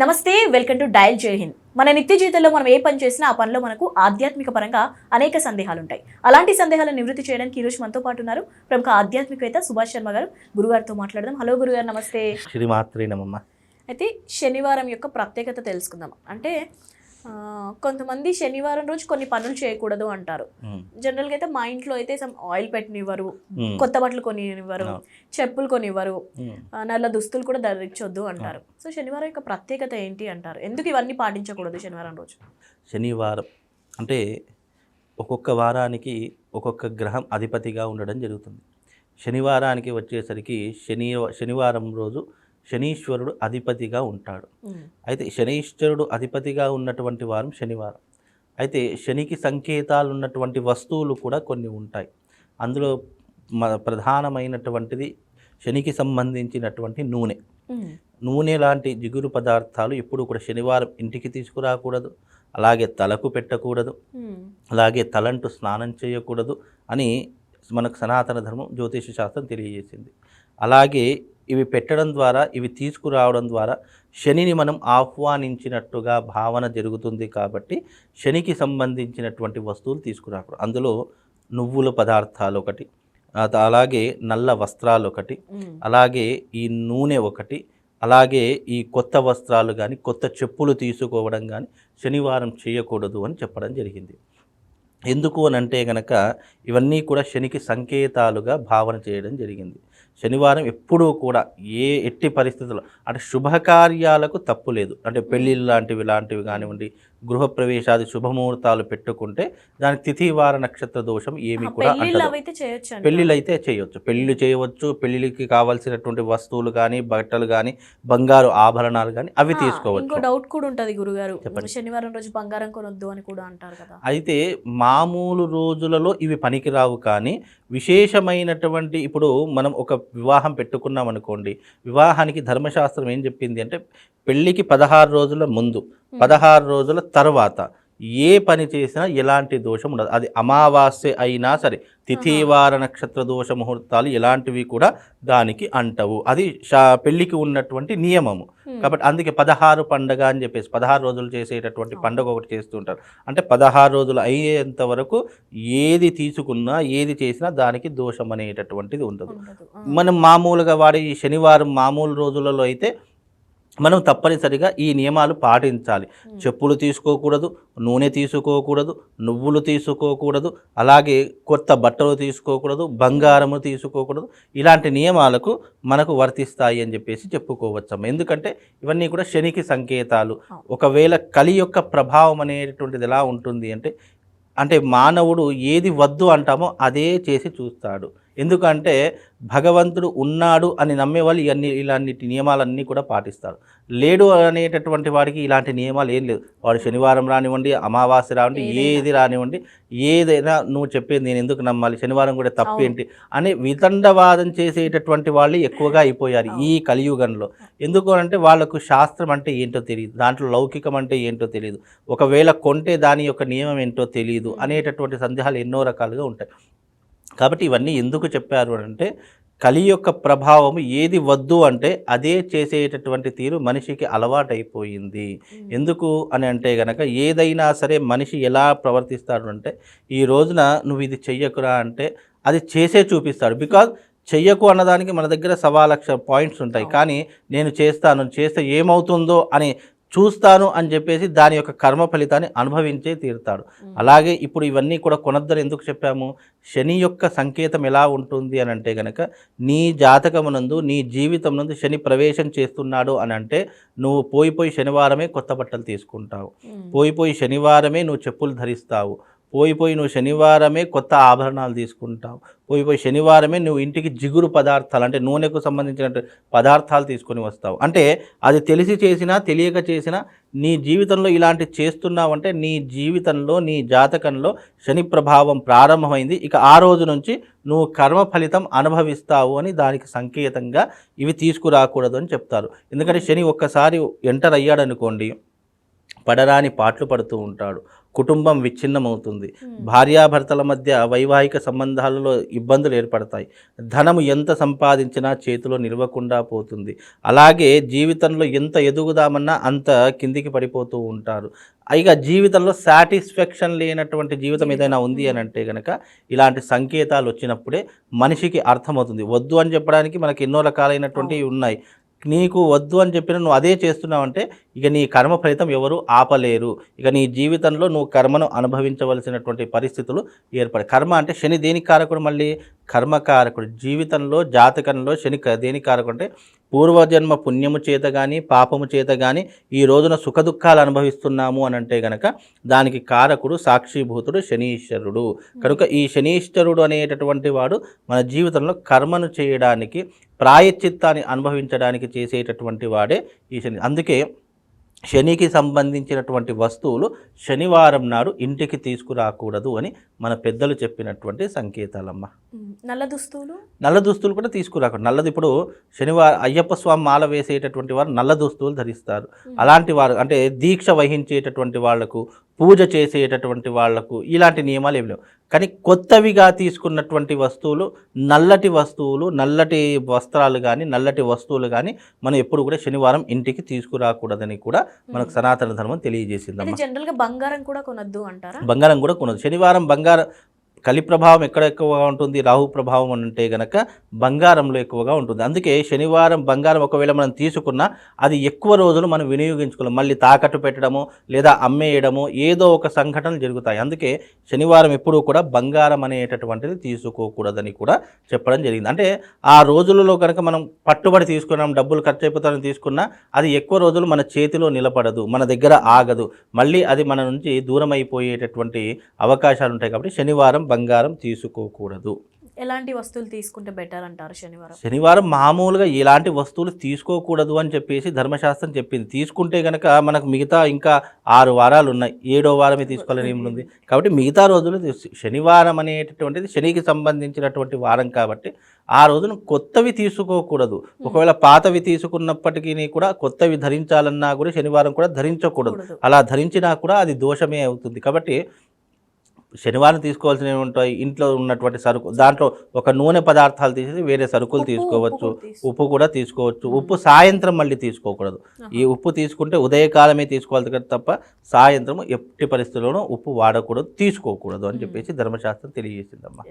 నమస్తే welcome to dial జై హింద్. మన నిత్య జీవితంలో మనం ఏ పని చేసినా ఆ పనిలో మనకు ఆధ్యాత్మిక పరంగా అనేక సందేహాలు ఉంటాయి అలాంటి సందేహాలను నివృత్తి చేయడానికి ఈ రోజు మనతో పాటు ఉన్నారు ప్రముఖ ఆధ్యాత్మికవేత్త సుభాష్ శర్మ గారు. గురుగారితో మాట్లాడదాం. హలో గురుగారు నమస్తే. శ్రీమాత్రి నమమ్మ అయితే శనివారం యొక్క ప్రత్యేకత తెలుసుకుందాం అంటే కొంతమంది శనివారం రోజు కొన్ని పనులు చేయకూడదు అంటారు. జనరల్గా అయితే మా ఇంట్లో అయితే సమ్ ఆయిల్ పెట్టనివ్వరు కొత్త బట్టలు కొనివ్వరు. చెప్పులు కొనివ్వరు నల్ల దుస్తులు కూడా ధరించొద్దు అంటారు. సో శనివారం యొక్క ప్రత్యేకత ఏంటి అంటారు? ఎందుకు ఇవన్నీ పాటించకూడదు శనివారం రోజు? శనివారం అంటే ఒక్కొక్క వారానికి ఒక్కొక్క గ్రహం అధిపతిగా ఉండడం జరుగుతుంది. శనివారానికి వచ్చేసరికి శని శనివారం రోజు శనీశ్వరుడు అధిపతిగా ఉంటాడు. అయితే శనీశ్వరుడు అధిపతిగా ఉన్నటువంటి వారం శనివారం. అయితే శనికి సంకేతాలు ఉన్నటువంటి వస్తువులు కూడా కొన్ని ఉంటాయి. అందులో ప్రధానమైనటువంటిది శనికి సంబంధించినటువంటి నూనె. నూనె లాంటి జిగురు పదార్థాలు ఎప్పుడు కూడా శనివారం ఇంటికి తీసుకురాకూడదు. అలాగే తలకు పెట్టకూడదు. అలాగే తలంటు స్నానం చేయకూడదు అని మనకు సనాతన ధర్మం జ్యోతిష శాస్త్రం తెలియజేసింది. అలాగే ఇవి పెట్టడం ద్వారా ఇవి తీసుకురావడం ద్వారా శనిని మనం ఆహ్వానించినట్టుగా భావన జరుగుతుంది కాబట్టి శనికి సంబంధించినటువంటి వస్తువులు తీసుకురాకూడదు. అందులో నువ్వుల పదార్థాలు ఒకటి అలాగే నల్ల వస్త్రాలు ఒకటి అలాగే ఈ నూనె ఒకటి అలాగే ఈ కొత్త వస్త్రాలు కానీ కొత్త చెప్పులు తీసుకోవడం కానీ శనివారం చేయకూడదు అని చెప్పడం జరిగింది. ఎందుకు అని అంటే గనక ఇవన్నీ కూడా శనికి సంకేతాలుగా భావన చేయడం జరిగింది. శనివారం ఎప్పుడూ కూడా ఏ ఎట్టి పరిస్థితుల్లో అంటే శుభకార్యాలకు తప్పు లేదు. అంటే పెళ్ళిళ్ళు లాంటివి లాంటివి కానివ్వండి గృహప్రవేశాది శుభముహూర్తాలు పెట్టుకుంటే దానికి తిథి వార నక్షత్ర దోషం ఏమీ కూడా పెళ్ళిళ్ళు అయితే చేయొచ్చు పెళ్ళిళ్ళు చేయవచ్చు. పెళ్ళిళ్ళకి కావాల్సినటువంటి వస్తువులు కానీ బట్టలు కానీ బంగారు ఆభరణాలు కానీ అవి ఇంకో తీసుకోవచ్చు. డౌట్ కూడా ఉంటది గురుగారు. చెప్పండి. శనివారం రోజు బంగారం కొనొద్దు అని కూడా అంటారు కదా. అయితే మామూలు రోజులలో ఇవి పనికిరావు కానీ విశేషమైనటువంటి ఇప్పుడు మనం ఒక వివాహం పెట్టుకున్నాం అనుకోండి వివాహానికి ధర్మశాస్త్రం ఏం చెప్పింది అంటే పెళ్ళికి పదహారు రోజుల ముందు పదహారు రోజుల తర్వాత ఏ పని చేసినా ఎలాంటి దోషం ఉండదు. అది అమావాస్య అయినా సరే తిథివార నక్షత్ర దోష ముహూర్తాలు ఎలాంటివి కూడా దానికి అంటవు. అది శా పెళ్ళికి ఉన్నటువంటి నియమము. కాబట్టి అందుకే పదహారు పండగ అని చెప్పేసి పదహారు రోజులు చేసేటటువంటి పండగ ఒకటి చేస్తుంటారు. అంటే పదహారు రోజులు అయ్యేంత వరకు ఏది తీసుకున్నా ఏది చేసినా దానికి దోషం అనేటటువంటిది ఉండదు. మనం మామూలుగా వాడే శనివారం మామూలు రోజులలో అయితే మనం తప్పనిసరిగా ఈ నియమాలు పాటించాలి. చెప్పులు తీసుకోకూడదు నూనె తీసుకోకూడదు నువ్వులు తీసుకోకూడదు అలాగే కొత్త బట్టలు తీసుకోకూడదు బంగారము తీసుకోకూడదు ఇలాంటి నియమాలకు మనకు వర్తిస్తాయి అని చెప్పేసి చెప్పుకోవచ్చమ్మ. ఎందుకంటే ఇవన్నీ కూడా శనికి సంకేతాలు. ఒకవేళ కలి యొక్క ప్రభావం అనేటువంటిది ఎలా ఉంటుంది అంటే అంటే మానవుడు ఏది వద్దు అంటామో అదే చేసి చూస్తాడు. ఎందుకంటే భగవంతుడు ఉన్నాడు అని నమ్మే వాళ్ళు ఇవన్నీ ఇలాంటి నియమాలన్నీ కూడా పాటిస్తారు. లేడు అనేటటువంటి వాడికి ఇలాంటి నియమాలు ఏం లేదు వాడు శనివారం రానివ్వండి అమావాస్య రానివ్వండి. ఏది రానివ్వండి ఏదైనా నువ్వు చెప్పేది నేను ఎందుకు నమ్మాలి శనివారం కూడా. తప్పేంటి అని వితండవాదం చేసేటటువంటి వాళ్ళు ఎక్కువగా అయిపోయారు ఈ కలియుగంలో. ఎందుకు అంటే వాళ్ళకు శాస్త్రం అంటే ఏంటో తెలియదు. దాంట్లో లౌకికం అంటే ఏంటో తెలియదు. ఒకవేళ కొంటే దాని యొక్క నియమం ఏంటో తెలియదు అనేటటువంటి సందేహాలు ఎన్నో రకాలుగా ఉంటాయి. కాబట్టి ఇవన్నీ ఎందుకు చెప్పారు అంటే కలి యొక్క ప్రభావం ఏది వద్దు అంటే అదే చేసేటటువంటి తీరు మనిషికి అలవాటైపోయింది. ఎందుకు అని అంటే గనక ఏదైనా సరే మనిషి ఎలా ప్రవర్తిస్తాడు అంటే ఈ రోజున నువ్వు ఇది చెయ్యకురా అంటే అది చేసే చూపిస్తాడు. బికాజ్ చెయ్యకు అన్నదానికి మన దగ్గర సవా లక్ష పాయింట్స్ ఉంటాయి. కానీ నేను చేస్తాను చేస్తే ఏమవుతుందో అని చూస్తాను అని చెప్పేసి దాని యొక్క కర్మ ఫలితాన్ని అనుభవించే తీరుతాడు. అలాగే ఇప్పుడు ఇవన్నీ కూడా కొనద్దని ఎందుకు చెప్పాము? శని యొక్క సంకేతం ఎలా ఉంటుంది అని అంటే గనక నీ జాతకమునందు నీ జీవితం నందు శని ప్రవేశం చేస్తున్నాడు అని అంటే నువ్వు పోయి పోయి శనివారమే కొత్త బట్టలు తీసుకుంటావు. ఉమ్, పోయి పోయి శనివారమే నువ్వు చెప్పులు ధరిస్తావు. పోయిపోయి నువ్వు శనివారమే కొత్త ఆభరణాలు తీసుకుంటావు. పోయిపోయి శనివారమే నువ్వు ఇంటికి జిగురు పదార్థాలు అంటే నూనెకు సంబంధించిన పదార్థాలు తీసుకొని వస్తావు. అంటే అది తెలిసి చేసినా తెలియక చేసినా నీ జీవితంలో ఇలాంటి చేస్తున్నావంటే నీ జీవితంలో నీ జాతకంలో శని ప్రభావం ప్రారంభమైంది. ఇక ఆ రోజు నుంచి నువ్వు కర్మ ఫలితం అనుభవిస్తావు అని దానికి సంకేతంగా ఇవి తీసుకురాకూడదు అని చెప్తారు. ఎందుకంటే శని ఒక్కసారి ఎంటర్ అయ్యాడనుకోండి పడరాని పాటలు పడుతూ ఉంటాడు. కుటుంబం విచ్ఛిన్నమవుతుంది. భార్యాభర్తల మధ్య వైవాహిక సంబంధాలలో ఇబ్బందులు ఏర్పడతాయి. ధనము ఎంత సంపాదించినా చేతిలో నిలవకుండా పోతుంది. అలాగే జీవితంలో ఎంత ఎదుగుదామన్నా అంత కిందికి పడిపోతూ ఉంటారు. ఇక జీవితంలో సాటిస్ఫాక్షన్ లేనటువంటి జీవితం ఏదైనా ఉంది అని అంటే కనుక ఇలాంటి సంకేతాలు వచ్చినప్పుడే మనిషికి అర్థమవుతుంది. వద్దు అని చెప్పడానికి మనకి ఎన్నో రకాలైనటువంటివి ఉన్నాయి. నీకు వద్దు అని చెప్పిన నువ్వు అదే చేస్తున్నావంటే ఇక నీ కర్మ ఫలితం ఎవరు ఆపలేరు. ఇక నీ జీవితంలో నువ్వు కర్మను అనుభవించవలసినటువంటి పరిస్థితులు ఏర్పడి కర్మ అంటే శని దేనికి కారకుడు మళ్ళీ? కర్మకారకుడు జీవితంలో జాతకంలో శని క- దేనికి కారకుడు అంటే పూర్వజన్మ పుణ్యము చేత కానీ పాపము చేత కానీ ఈ రోజున సుఖదుఖాలు అనుభవిస్తున్నాము అని అంటే గనక దానికి కారకుడు సాక్షిభూతుడు శనీశ్వరుడు. కనుక ఈ శనీశ్వరుడు అనేటటువంటి వాడు మన జీవితంలో కర్మను చేయడానికి ప్రాయశ్చిత్తాన్ని అనుభవించడానికి చేసేటటువంటి వాడే ఈ శని. అందుకే శనికి సంబంధించినటువంటి వస్తువులు శనివారం నాడు ఇంటికి తీసుకురాకూడదు అని మన పెద్దలు చెప్పినటువంటి సంకేతాలమ్మ. నల్ల దుస్తులు? నల్ల దుస్తులు కూడా తీసుకురాకూడదు. నల్లది ఇప్పుడు శనివారం అయ్యప్ప స్వామి మాల వేసేటటువంటి వారు నల్ల దుస్తులు ధరిస్తారు. అలాంటి వారు అంటే దీక్ష వహించేటటువంటి వాళ్ళకు పూజ చేసేటటువంటి వాళ్ళకు ఇలాంటి నియమాలు ఏమి లేవు. కానీ కొత్తవిగా తీసుకున్నటువంటి వస్తువులు నల్లటి వస్తువులు నల్లటి వస్త్రాలు కానీ నల్లటి వస్తువులు కానీ మనం ఎప్పుడు కూడా శనివారం ఇంటికి తీసుకురాకూడదని కూడా మనకు సనాతన ధర్మం తెలియజేసిందమ్మా. అంటే జనరల్గా బంగారం కూడా కొనొద్దు అంటారా? బంగారం కూడా కొనదు శనివారం బంగారం కలి ప్రభావం ఎక్కడ ఎక్కువగా ఉంటుంది? రాహు ప్రభావం అని అంటే గనక బంగారంలో ఎక్కువగా ఉంటుంది. అందుకే శనివారం బంగారం ఒకవేళ మనం తీసుకున్నా అది ఎక్కువ రోజులు మనం వినియోగించుకోలేం. మళ్ళీ తాకట్టు పెట్టడము లేదా అమ్మేయడము ఏదో ఒక సంఘటనలు జరుగుతాయి. అందుకే శనివారం ఎప్పుడూ కూడా బంగారం అనేటటువంటిది తీసుకోకూడదని కూడా చెప్పడం జరిగింది. అంటే ఆ రోజులలో కనుక మనం పట్టుబడి తీసుకున్నాం డబ్బులు ఖర్చు అయిపోతారని తీసుకున్నా అది ఎక్కువ రోజులు మన చేతిలో నిలబడదు మన దగ్గర ఆగదు. మళ్ళీ అది మన నుంచి దూరం అయిపోయేటటువంటి అవకాశాలు ఉంటాయి కాబట్టి శనివారం బంగారం తీసుకోకూడదు. ఎలాంటి వస్తువులు తీసుకుంటే బెటర్ అంటారు శనివారం? శనివారం మామూలుగా ఎలాంటి వస్తువులు తీసుకోకూడదు అని చెప్పేసి ధర్మశాస్త్రం చెప్పింది. తీసుకుంటే కనుక మనకు మిగతా ఇంకా ఆరు వారాలు ఉన్నాయి. ఏడో వారమే తీసుకోవాలని ఏముంది? కాబట్టి మిగతా రోజులు శనివారం అనేటటువంటిది శనికి సంబంధించినటువంటి వారం కాబట్టి ఆ రోజున కొత్తవి తీసుకోకూడదు. ఒకవేళ పాతవి తీసుకున్నప్పటికీ కూడా కొత్తవి ధరించాలన్నా కూడా శనివారం కూడా ధరించకూడదు. కూడదు. అలా ధరించినా కూడా అది దోషమే అవుతుంది. కాబట్టి శనివారం తీసుకోవాల్సినవి ఉంటాయి ఇంట్లో ఉన్నటువంటి సరుకు దాంట్లో ఒక నూనె పదార్థాలు తీసేసి వేరే సరుకులు తీసుకోవచ్చు. ఉప్పు కూడా తీసుకోవచ్చు. ఉప్పు సాయంత్రం మళ్ళీ తీసుకోకూడదు. ఈ ఉప్పు తీసుకుంటే ఉదయకాలమే తీసుకోవాలి కదా తప్ప సాయంత్రం ఎట్టి పరిస్థితుల్లోనూ ఉప్పు వాడకూడదు తీసుకోకూడదు అని చెప్పేసి ధర్మశాస్త్రం తెలియజేసిందమ్మా.